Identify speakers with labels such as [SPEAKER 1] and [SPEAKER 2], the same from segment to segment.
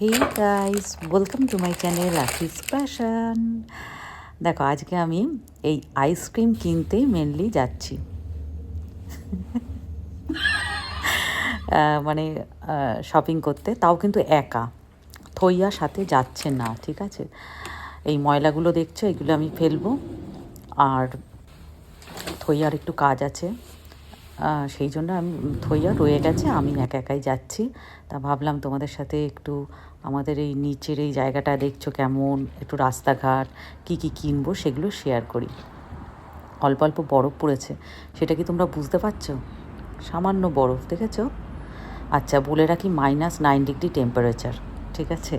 [SPEAKER 1] Hey guys welcome to my channel Arti's passion দেখো, আজকে আমি এই আইসক্রিম কিনতে মেনলি যাচ্ছি। মানে শপিং করতে, তাও কিন্তু একা। থইয়া সাথে যাচ্ছে না, ঠিক আছে? এই ময়লাগুলো দেখছ, এগুলো আমি ফেলব। আর থইয়ার একটু কাজ আছে। সেই জন্য আমি থইয়া রয়ে গেছে, আমি একা একাই যাচ্ছি। তা ভাবলাম তোমাদের সাথে একটু আমাদের এই নিচের এই জায়গাটা দেখছ কেমন, একটু রাস্তাঘাট, কি কি কিনবো সেগুলো শেয়ার করি। অল্প অল্প বরফ পড়েছে, সেটা কি তোমরা বুঝতে পারছ? সামান্য বরফ, দেখেছ? আচ্ছা বলে রাখি মাইনাস নাইন ডিগ্রি টেম্পারেচার ঠিক আছে?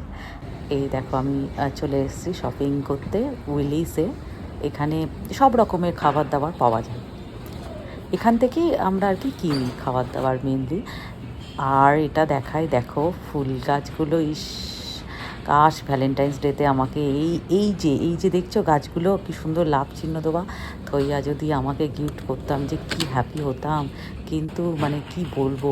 [SPEAKER 1] এই দেখো, আমি চলে এসেছি শপিং করতে উইলিসে এখানে সব রকমের খাবার দাবার পাওয়া যায়। এখান থেকেই আমরা আর কি কিনি খাবার দাবার মেনলি আর এটা দেখাই, দেখো, ফুল গাছগুলো, ইস, কাশ ভ্যালেন্টাইন্স ডেতে আমাকে এই এই যে এই যে দেখছ গাছগুলো, কি সুন্দর লাভ চিহ্ন দেওয়া। থইয়া যদি আমাকে গিফট করতাম যে কি হ্যাপি হতাম, কিন্তু মানে কি বলব?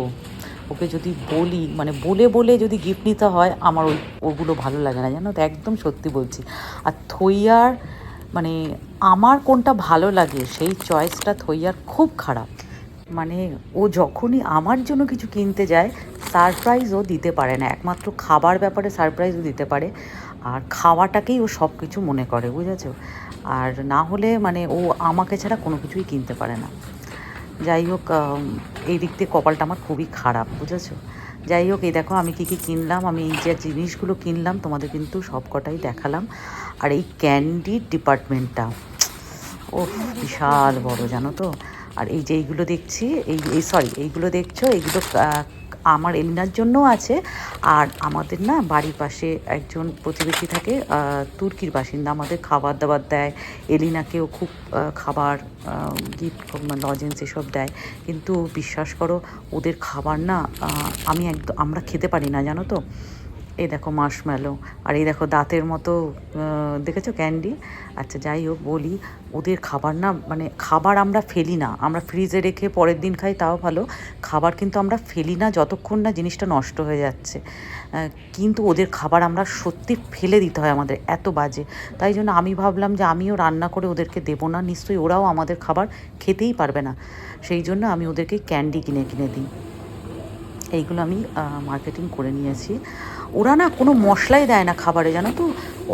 [SPEAKER 1] ওকে যদি বলি মানে বলে বলে যদি গিফট নিতে হয়, আমার ওই, ওগুলো ভালো লাগে না, জানো তো? একদম সত্যি বলছি। আর থইয়ার মানে আমার কোনটা ভালো লাগে, সেই চয়েসটা থইয়ার খুব খারাপ। মানে ও যখনই আমার জন্য কিছু কিনতে যায় সারপ্রাইজ ও দিতে পারে না। একমাত্র খাবার ব্যাপারে সারপ্রাইজও দিতে পারে। আর খাওয়াটাকেই ও সব কিছু মনে করে, বুঝেছ? আর না হলে মানে ও আমাকে ছাড়া কোনো কিছুই কিনতে পারে না। যাই হোক এই দিক থেকে কপালটা আমার খুবই খারাপ, বুঝেছ? যাই হোক, এই দেখো আমি কী কী কিনলাম, আমি এই যে জিনিসগুলো কিনলাম, তোমাদের কিন্তু সব কটাই দেখালাম। আর এই ক্যান্ডি ডিপার্টমেন্টটা ও বিশাল বড়, জানো তো? আর এই যে এইগুলো দেখছি, এই এই সরি এইগুলো দেখছ, এইগুলো আমার এলিনার জন্যও আছে। আর আমাদের না বাড়ির পাশে একজন প্রতিবেশী থাকে তুর্কির বাসিন্দা। আমাদের খাবার দাবার দেয়, এলিনাকেও খুব খাবার গিফট লজেন্স এসব দেয়। কিন্তু বিশ্বাস করো, ওদের খাবার না আমি একদম, আমরা খেতে পারি না, জানো তো? এই দেখো মার্শম্যালো আর এই দেখো দাঁতের মতো দেখেছ ক্যান্ডি আচ্ছা যাই হোক বলি, ওদের খাবার না মানে খাবার আমরা ফেলি না। আমরা ফ্রিজে রেখে পরের দিন খাই, তাও ভালো। খাবার কিন্তু আমরা ফেলি না, যতক্ষণ না জিনিসটা নষ্ট হয়ে যাচ্ছে। কিন্তু ওদের খাবার আমরা সত্যি ফেলে দিতে হয় আমাদের, এত বাজে। তাই জন্য আমি ভাবলাম যে আমিও রান্না করে ওদেরকে দেবো না, নিশ্চয়ই ওরাও আমাদের খাবার খেতেই পারবে না। সেই জন্য আমি ওদেরকে ক্যান্ডি কিনে কিনে দিই। এইগুলো আমি মার্কেটিং করে নিয়েছি। ওরা না কোনো মশলাই দেয় না খাবারে, জানো তো?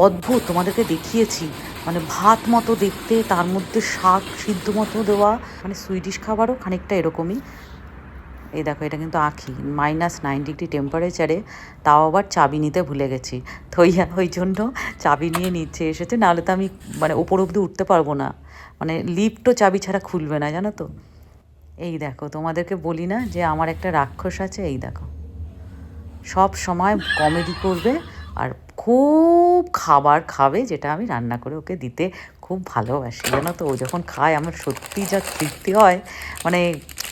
[SPEAKER 1] অদ্ভুত, তোমাদেরকে দেখিয়েছি। মানে ভাত মতো দেখতে, তার মধ্যে শাক সিদ্ধ মতো দেওয়া মানে সুইডিশ খাবারও খানিকটা এরকমই। এই দেখো, এটা কিন্তু আঁখি মাইনাস নাইন ডিগ্রি টেম্পারেচারে তাও আবার চাবি নিতে ভুলে গেছি। ওই ওই জন্য চাবি নিয়ে নিচ্ছে এসেছে, নাহলে তো আমি মানে ওপর অব্দি উঠতে পারব না। মানে লিফটও চাবি ছাড়া খুলবে না, জানো তো? এই দেখো, তোমাদেরকে বলি না যে আমার একটা রাক্ষস আছে, এই দেখো। সব সময় কমেডি করবে আর খুব খাবার খাবে যেটা আমি রান্না করে ওকে দিতে খুব ভালোবাসি। জানো তো, ও যখন খায়, আমার সত্যি যা তৃপ্তি হয় মানে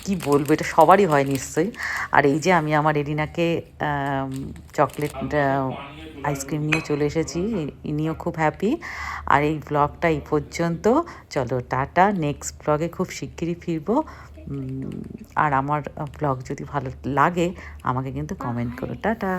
[SPEAKER 1] কি বলব, এটা সবারই হয় নিশ্চয়ই। আর এই যে আমি আমার এরিনাকে চকলেট আইসক্রিম নিয়ে চলে এসেছি, ইনিও খুব হ্যাপি আর এই ব্লগটা এই পর্যন্ত। চলো, টাটা নেক্সট ব্লগে খুব শিগগিরই ফিরবো। আর আমার ব্লগ যদি ভালো লাগে আমাকে কিন্তু কমেন্ট করো। টাটা।